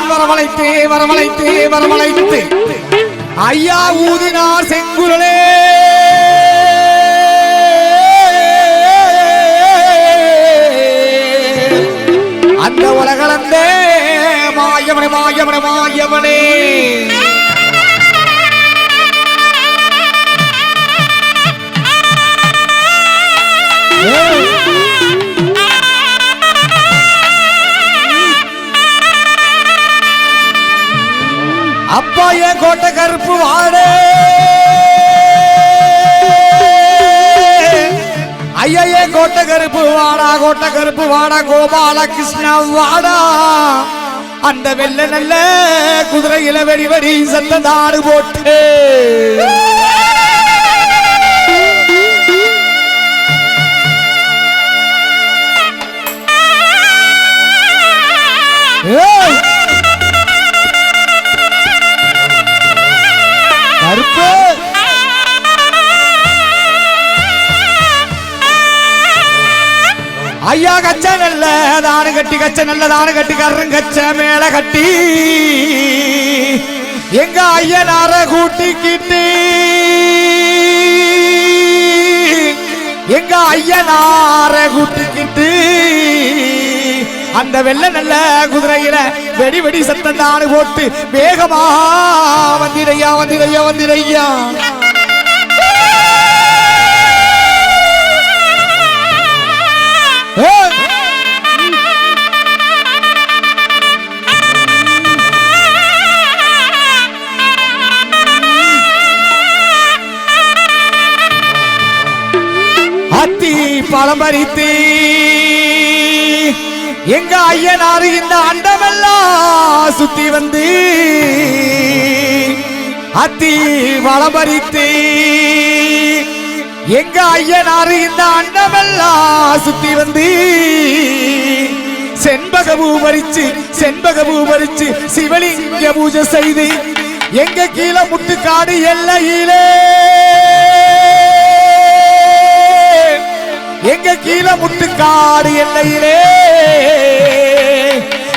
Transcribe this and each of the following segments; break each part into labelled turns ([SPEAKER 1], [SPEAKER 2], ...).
[SPEAKER 1] நான் தான் வரவழைத்தே வரவழைத்தே வரவழைத்து ஐயா ஊதினார் செங்குரலே அந்த உலகளந்தே மாயவனே மாயவனே மாயவனே Yeah. அப்பா ஏன் கோட்டை கருப்பு வாடே. ஐயா என் கோட்டை கருப்பு வாடா கோட்டை கருப்பு வாடா கோபால கிருஷ்ணா வாடா. அந்த வெள்ள நல்ல குதிரையில வெடி வெடி சத்த தாடு போட்டு. கருப்பு. ஐயா கச்ச நல்ல தானு கட்டி கச்ச நல்ல தானு கட்டி கர்றன் கச்ச மேல கட்டி. எங்க ஐயனார கூட்டிக்கிட்டு எங்க ஐயனார கூட்டிக்கிட்டு அந்த வெள்ள நல்ல குதிரையில வெடி வெடி சத்தம் தானு போட்டு வேகமா வந்திரையா வந்திரையா வந்திரையா ஏய்! அத்தி பழம் பறித்து எங்க ஐயனாரு இந்த அண்டமெல்லாம் சுத்தி வந்து அத்தி வளபரித்து எங்க ஐயனாரு இந்த அண்டமெல்லாம் சுத்தி வந்து செண்பக பூ பறிச்சு செண்பக பூ பறிச்சு சிவலிங்க பூஜை செய்து எங்க கீழே முட்டுக்காடு எல்லையிலே எங்க கீழே முட்டுக்காடு எல்லையிலே?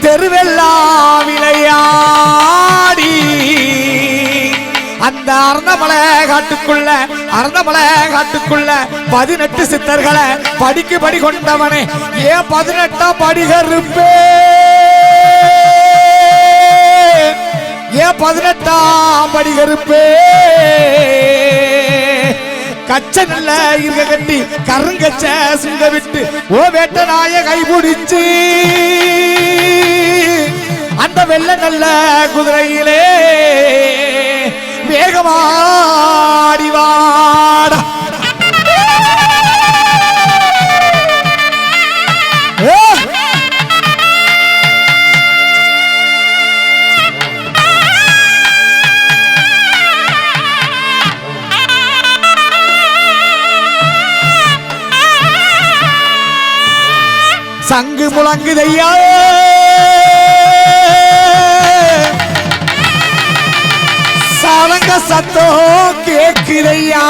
[SPEAKER 1] தெருவெல்லாம் விளையாடி அந்த அறந்தமலை காட்டுக்குள்ள அறந்தமலை காட்டுக்குள்ள பதினெட்டு சித்தர்களை படிக்கு படி கொண்டவனே. ஏன் பதினெட்டாம் படிகருப்பே ஏன் பதினெட்டாம் படிகருப்பே கச்ச நல்ல இருக கட்டி கருங்கச்ச சுங்க விட்டு. ஓ வேட்ட நாய கைபிடிச்சு அந்த வெள்ள நல்ல குதிரையிலே வேகமாடி சங்கு முழங்குதையா? சலங்க சத்தோ கேக்குதையா?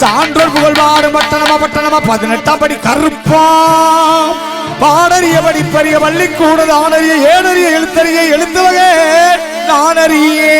[SPEAKER 1] சான்றோர் புகழ் பாடு பட்டணமா பட்டணமா பதினெட்டாம் படி கருப்பா. பாடறிய படிப்பறிய வள்ளி கூட தானறிய ஏனறிய எழுத்தறிய எழுத்துவகே நானறியே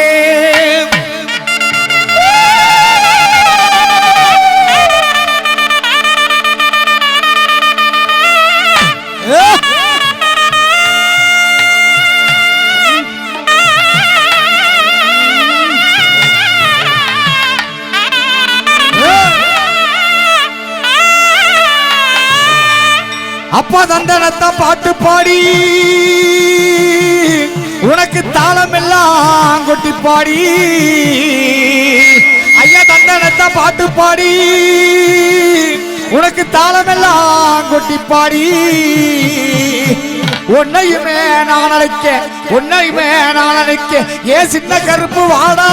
[SPEAKER 1] அப்பா பாட்டு பாடி. உனக்கு தாளம் எல்லாம் கொட்டி பாடி. ஐயா தந்தனத்தை பாட்டு பாடி. உனக்கு தாளம் எல்லாம் கொட்டி பாடி. உன்னையுமே நான் அழைக்க உன்னையுமே நான் அழைக்க ஏன் சின்ன கருப்பு வாடா.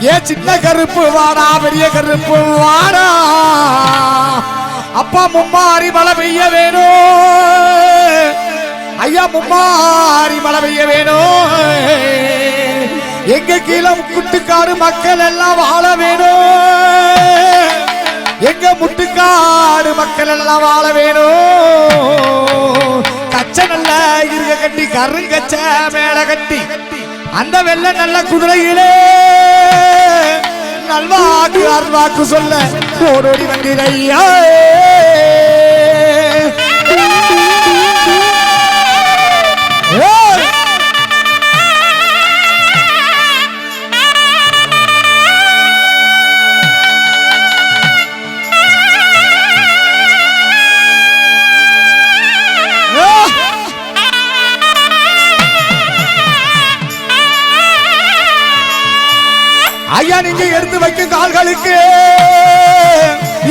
[SPEAKER 1] ஏன் சின்ன கருப்பு வாடா பெரிய கருப்பு வாடா. அப்பா மும்மாரி மழை பெய்ய வேணும். ஐயா மும்மாரி மழை பெய்ய வேணும். எங்க கீழே முட்டுக்காடு மக்கள் எல்லாம் வாழ வேணும். எங்க முட்டுக்காடு மக்கள் எல்லாம் வாழ வேணும். கச்ச நல்ல இருக கட்டி கருங்கச்ச மேல கட்டி அந்த வெள்ள நல்ல குதிரையிலே நல்வாக்கு அருள்வாக்கு சொல்ல ஓடோடி வந்திரையா ஏய்! ஐயா நீங்க அதுக்கு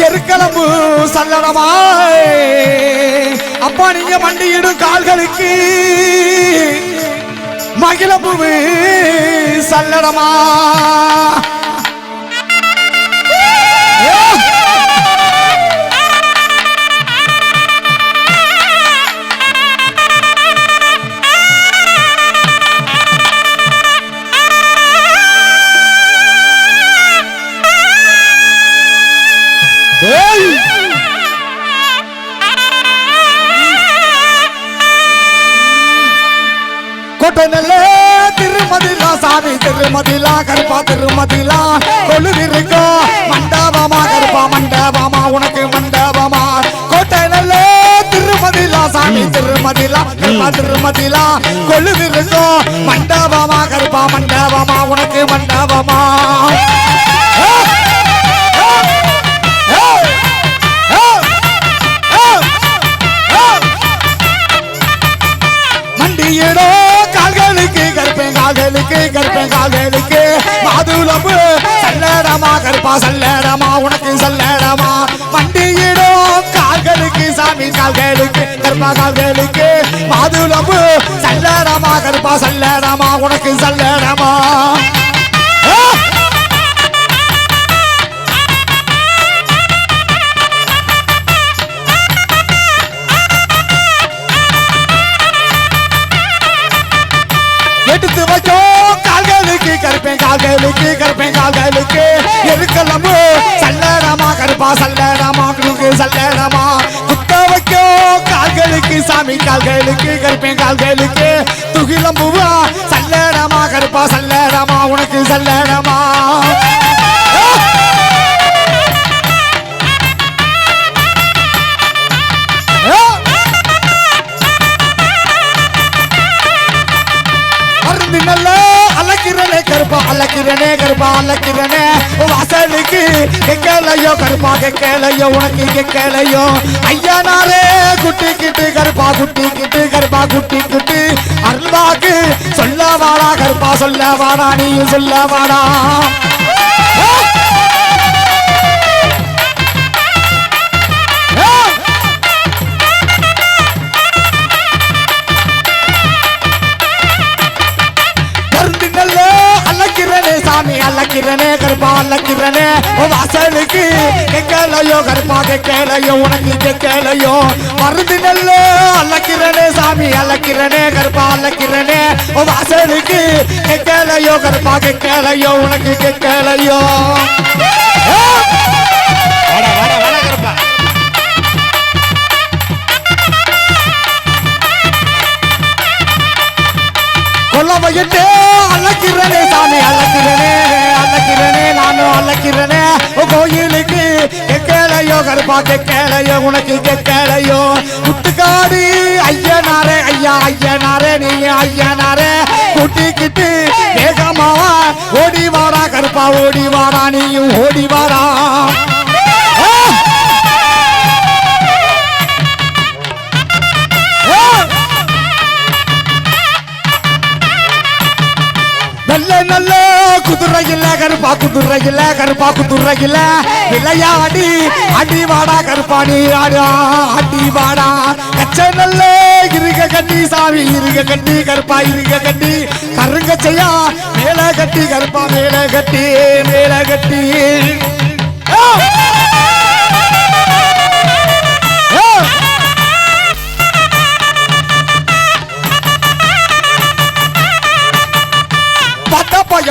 [SPEAKER 1] எருக்களம்பு சல்லடமா அப்பா நீங்க மண்டியிடும் கால்களுக்கு மகிழம்பு சல்லடமா. கொட்டனல்ல திருமதிலா சாமி திருமதிலா கருப்பா திருமதிலா கொழுவிருக்கோ மண்டபமா கருப்பா மண்டபமா உனக்கு மண்டபமா. கோட்டை நல்ல திருமதிலா சாமி திருமதிலா கருப்பா திருமதிலா கொழுவிருக்கோ மண்டபமா கருப்பா மண்டபமா உனக்கு மண்டபமா. மாதுளம்பு சல்லடமா கருப்பா சல்லடமா உனக்கு சல்லடமா. வண்டியிடும் கால்களுக்கு சாமி கால்களுக்கு கருப்பா கால்களுக்கு மாதுளம்பு சல்லடமா கருப்பா சல்லடமா உனக்கு சல்லடமா. குழுக்கு குத்த வைக்கோ கால்களுக்கு சாமி கால்களுக்கு கருப்பேன் கால்களுக்கு. துகிலம்புவா சல்லடமா கருப்பா சல்லடமா உனக்கு சல்லடமா கருப்பா அலக்கிறனே கருப்பா வாசலுக்கு கெக்கலையோ கருப்பா கெக்கலையோ உனக்கு கெக்கலையோ ஐயா நாரே குட்டி கிட்டு கருப்பா குட்டி கிட்டு கருப்பா குட்டி கிட்டு. அருள்வாக்கு சொல்ல வாடா கருப்பா சொல்ல வாடா நீயும் சொல்ல வாடா. அலக்கிறனே சாமி அலக்கிறனே கருப்பா அலக்கிறனே வாசலுக்கு கேட்கலையோ கருப்பா கேட்கலையோ உனக்கு கேட்கலையோ மருந்து நல்ல அலக்கிறனே சாமி அலக்கிறனே கருப்பா அலக்கிறனே வாசலுக்கு கேட்கலையோ கருப்பா கேட்கலையோ உனக்கு
[SPEAKER 2] கேட்கலையோ
[SPEAKER 1] கொல்ல வயிட்டு. அழைக்கிறனே சாமி அழைக்கிறனே அழைக்கிறனே நானும் அழைக்கிறனே. கோயிலுக்கு கெக்கலையோ கருப்பா கெக்கலையோ உனக்கு கெக்கலையோ முட்டுக்காடு ஐயனாரே ஐயா ஐயனாரே நீ ஐயனாரே. கூட்டிக்கிட்டு வேகமாவா ஓடி வாடா கருப்பா ஓடி வாடா நீயும் ஓடி வாடா. துறையில கருப்பாக்கு துறையில. குதிரையில விளையாடி அடி வாடா கருப்பாணி ஆடா அடி வாடா. கச்ச நல்ல இருக கட்டி சாமி இருக கட்டி கருப்பா இருக கட்டி. கருங்க செய்யா மேல கட்டி கருப்பா மேல கட்டி மேல கட்டி.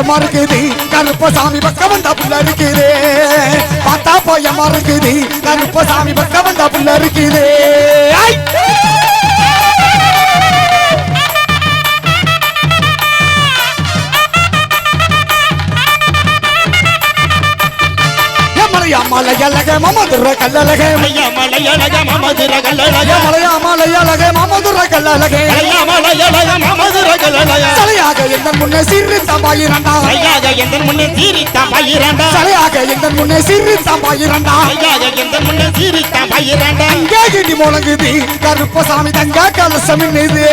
[SPEAKER 1] பயமா இருக்குது கருப்பசாமி பக்கம் வந்தா புள்ள இருக்குது பார்த்தா பயமா இருக்குது கருப்பசாமி பக்கம் வந்தா புள்ள இருக்குது ஐ! மலையழக மமதுர கல்லழக
[SPEAKER 2] ஐயா மலையழக மமதுர கல்லழக
[SPEAKER 1] மலையா மலையழக மமதுர கல்லழக
[SPEAKER 2] ஐயா மலையழக மமதுர கல்லழக
[SPEAKER 1] தலையாக எந்த முன்னே சிறு தம்பாயிரண்டா
[SPEAKER 2] ஐயாக எந்த முன்னே சீரித்தான் பயிரண்டா
[SPEAKER 1] தலையாக எந்த முன்னே சிறு தம்பாயிரண்டா
[SPEAKER 2] ஐயாக எந்த முன்னே சீரித்தான் பயிரண்டா
[SPEAKER 1] அங்கே இடி முழங்குது கருப்பசாமி தங்க கலசம்
[SPEAKER 2] இடி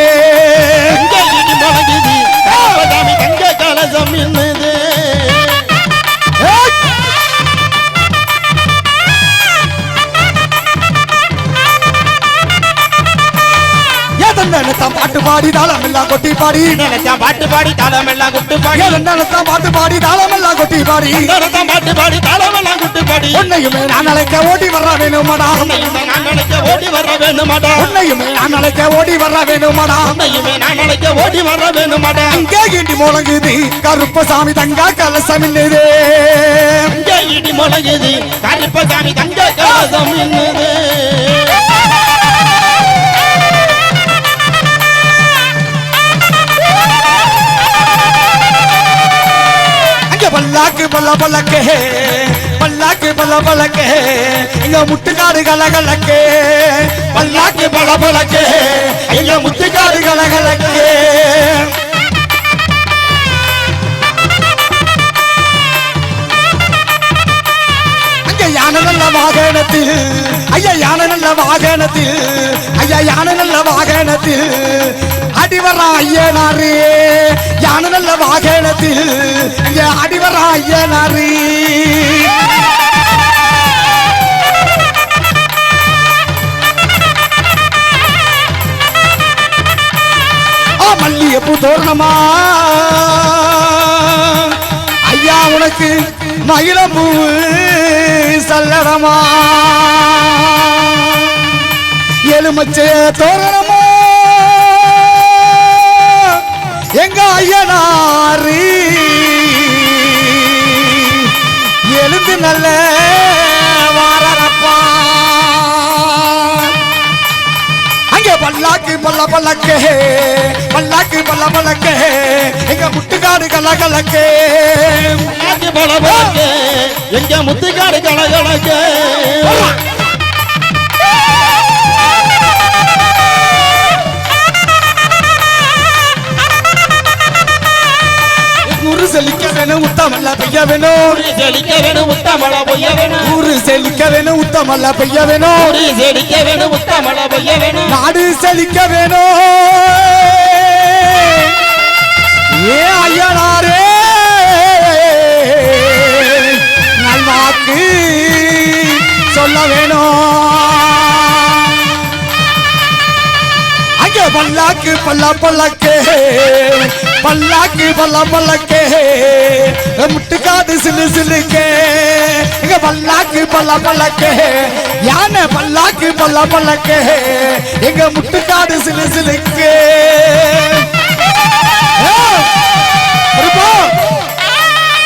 [SPEAKER 2] முழங்குது கருப்பசாமி தங்க கலசம் இன்னது
[SPEAKER 1] ஏதன்னத்தான் பாட்டு பாடி தாளம் எல்லாம் கொட்டி பாடி?
[SPEAKER 2] நினைச்சான் பாட்டு பாடி தாளம் எல்லாம் குட்டு பாடி?
[SPEAKER 1] ஏதன்னத்தான் பாட்டு பாடி தாளம் எல்லாம் கொட்டி பாடி?
[SPEAKER 2] நினைச்சான் பாட்டு பாடி தாளம் எல்லாம் குட்டு பாடி?
[SPEAKER 1] உன்னையுமே நான் அழைக்க ஓடி வர வேணுமாடா.
[SPEAKER 2] உன்னையுமே நான் நினைக்க ஓடி வர வேணுமாடா.
[SPEAKER 1] உன்னையுமே நான் அழைக்க ஓடி வர வேணுமாடா.
[SPEAKER 2] உன்னையுமே நான் நினைக்க ஓடி வர வேணுமாடா.
[SPEAKER 1] அங்கே இடி முழங்குது கருப்பசாமி தங்க கலசம் இது
[SPEAKER 2] இங்கே இடி முழங்குது கருப்பசாமி தங்க கலசம் இன்னது
[SPEAKER 1] அங்க பல்லாக்கு பல்ல பல்லக்கே. பல்லாக்கு பல்ல பல்லக்கே. இங்க முட்டுக்காடு கலகலக்கே பல்லாக்கு பல பலக்கே இங்க முட்டுக்காடு கலகலக்கே ஐயா யானை நல்ல வாகனத்தில் ஐயா யானை நல்ல வாகனத்தில் ஐயா யானை நல்ல வாகனத்தில் அடிவரா ஐயனாரு யானை நல்ல வாகனத்தில் இங்க அடிவரா ஐயனாரு ஆ மல்லிகைப்பூ தோரணமா? ஐயா உனக்கு மகிழம்பூ சல்லடமா. எலுமச்சைய தோரணமா. எங்க ஐயனாரி? எழுந்து நல்ல வாரப்பா அங்கே பல்லாக்கு பல்ல பல்லக்கே பல்லாக்கு பல்ல பல்லக்கே எங்க முட்டுக்காடு கல
[SPEAKER 2] எங்க முத்துக்காடு கலகலக்கு
[SPEAKER 1] ஊரு செழிக்க வேணும் உத்தமல்ல பெய்ய வேணும்
[SPEAKER 2] செடிக்க வேணும் உத்தமழ பொய்ய வேணும்
[SPEAKER 1] ஊரு செழிக்க வேணும் உத்தமல்ல பெய்ய வேணும்
[SPEAKER 2] ஊரு செடிக்க வேணும் உத்தமழ பொய்ய வேணும்
[SPEAKER 1] நாடு செழிக்க வேணும் ஏ ஐயனாரே! வாக்கு சொல்ல வேணும். அங்க பல்லாக்கு பல்ல பல்லக்கே. பல்லாக்கு பல்ல பல்லக்கே. முட்டுக்காது சிலு சிலுக்கே இங்க பல்லாக்கு பல்ல பல்லக்கே. யானை பல்லாக்கு பல்ல பல்லக்கே. எங்க முட்டுக்காது சிலு சிலுக்கே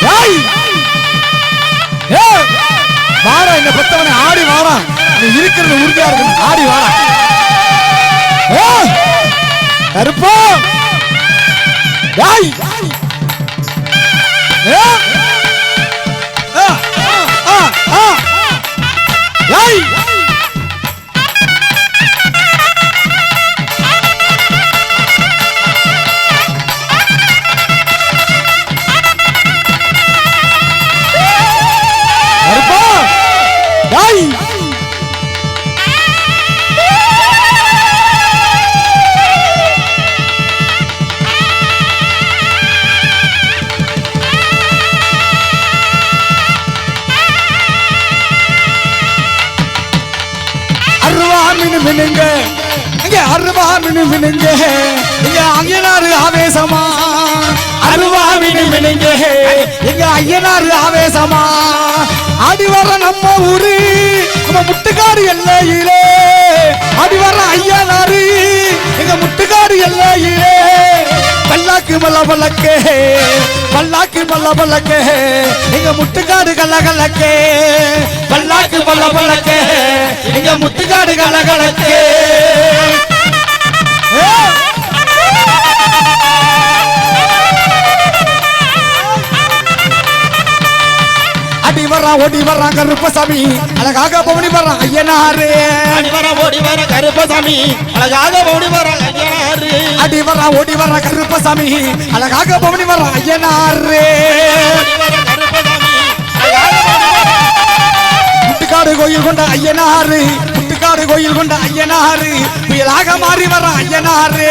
[SPEAKER 1] Hey! வாடா இந்த பத்தவனை ஆடி வாடா. நீ இருக்கிறது உறுதியா இருக்கு ஆடி வாடா. ஏய், கருப்பா. மினு இங்க அருவா மினு இங்க ஐயனாரு ஆவேசமா. அருவா மினு இங்க அய்யனாரு ஆவேசமா. அடிவர நம்ம ஊரு நம்ம முட்டுக்காடு எல்லையிலே. அடிவர ஐயனாரு எங்க முட்டுக்காடு எல்லையிலே. பல்லாக்கு மல்ல பல்லக்கே பல்லாக்கு மல்ல பல்லக்கே எங்க முட்டுக்காடு கல்ல கல்லக்கே பல்லாக்கு மல்ல பல்லக்கே எங்க முட்டுக்காடு கல்ல கலக்கே அடி வர்றான் ஓடி வர்றான் கருப்பசாமி. அழகாக பவனி வர்றான் ஐயனாரு.
[SPEAKER 2] அடி வர ஓடி வர கருப்பசாமி. அழகாக ஓடி வர ஐயனாரு.
[SPEAKER 1] அடி வர்றான் ஓடி வர்றான் கருப்பசாமி. அழகாக பவனி வர்றான் ஐயனாரு. முட்டுக்காடு கோயில் கொண்ட ஐயனாரு. முட்டுக்காடு கோயில் கொண்ட ஐயனாரு புயலாக மாறி வர ஐயனாரு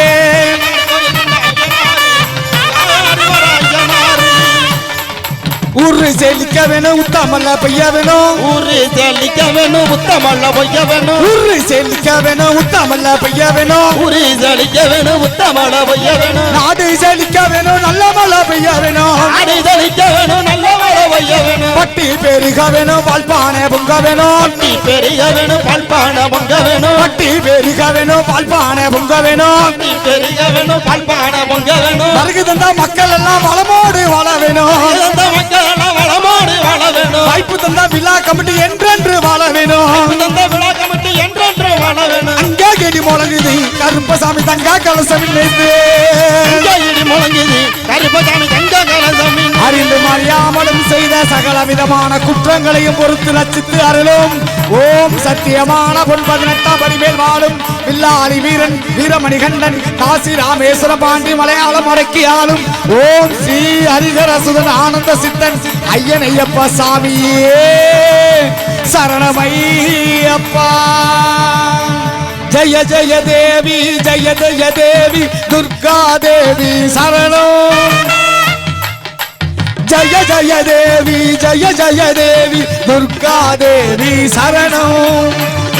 [SPEAKER 1] ஊரு செழிக்க வேணும் உத்தமல்ல பைய வேணும்.
[SPEAKER 2] ஊரு செல்லிக்க வேணும் உத்தமல்ல பொய்ய வேணும்.
[SPEAKER 1] ஊரு செழிக்க வேணும் உத்தமல்ல பைய வேணும்.
[SPEAKER 2] ஊரு செழிக்க வேணும் உத்தமல்ல பொய்ய வேணும்.
[SPEAKER 1] நாடு செழிக்க வேணும் நல்ல மழை பெய்ய வேணும்.
[SPEAKER 2] ஆடி செழிக்க வேணும் நல்ல மழை பொய்ய வேணும்.
[SPEAKER 1] பட்டி பெருக வேணும் பால்பானை பொங்க வேணும்.
[SPEAKER 2] நீ பெரிய வேணும் பல்பான பொங்க வேணும்.
[SPEAKER 1] பட்டி பெருக வேணும் பால்பானை பொங்க வேணும்.
[SPEAKER 2] நீ பெரிய வேணும் பல்பான பொங்க வேணும்.
[SPEAKER 1] வருகு தந்தா மக்கள் எல்லாம் வளமோடு வாழ வேணும். வாய்ப்பு தந்தா விழா கமிட்டி என்றென்று வாழ வேணும்.
[SPEAKER 2] தந்த விழா கமிட்டி என்றென்று வாழ வேணும்.
[SPEAKER 1] அங்கே கேடி முழங்குது கருப்பசாமி தங்கா கலசம்
[SPEAKER 2] இடி முழங்குது கருப்பசாமி தங்க கலசமி
[SPEAKER 1] அறிந்து அறியாமலும் செய்த சகல விதமான குற்றங்களையும் பொறுத்து லட்சித்து அருளும். ஓம் சத்தியமான பொன் பதினெட்டாம் படி மேல் வாழும். வில்லாளி வீரன் வீரமணிகண்டன் காசி ராமேஸ்வர பாண்டி மலையாளம் அடக்கி ஆளும் ஓம் ஸ்ரீ ஹரிகரசுதன் ஆனந்த சித்தன் ஐயன் ஐயப்பா சாமியே. சரணமையப்பா. ஜய ஜய தேவி ஜய ஜய தேவி துர்கா தேவி சரணம். ஜய ஜய தேவி ஜய ஜய தேவி துர்கா தேவி சரணம்.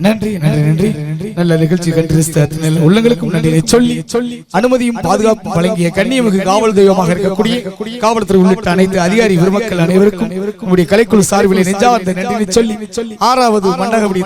[SPEAKER 1] நன்றி நன்றி நன்றி. நல்ல நிகழ்ச்சி கண்டிருந்த உள்ளங்களுக்கும் நன்றியை சொல்லி சொல்லி அனுமதியும் பாதுகாப்பும் வழங்கிய கண்ணியமிகு காவல் தெய்வமாக இருக்கக்கூடிய காவல்துறை உள்ளிட்ட அனைத்து அதிகாரி பெருமக்கள் அனைவருக்கும் உங்களுடைய கலைக்குழு சார்பில் நெஞ்சார்ந்த நன்றியை சொல்லி ஆறாவது மண்டகபடி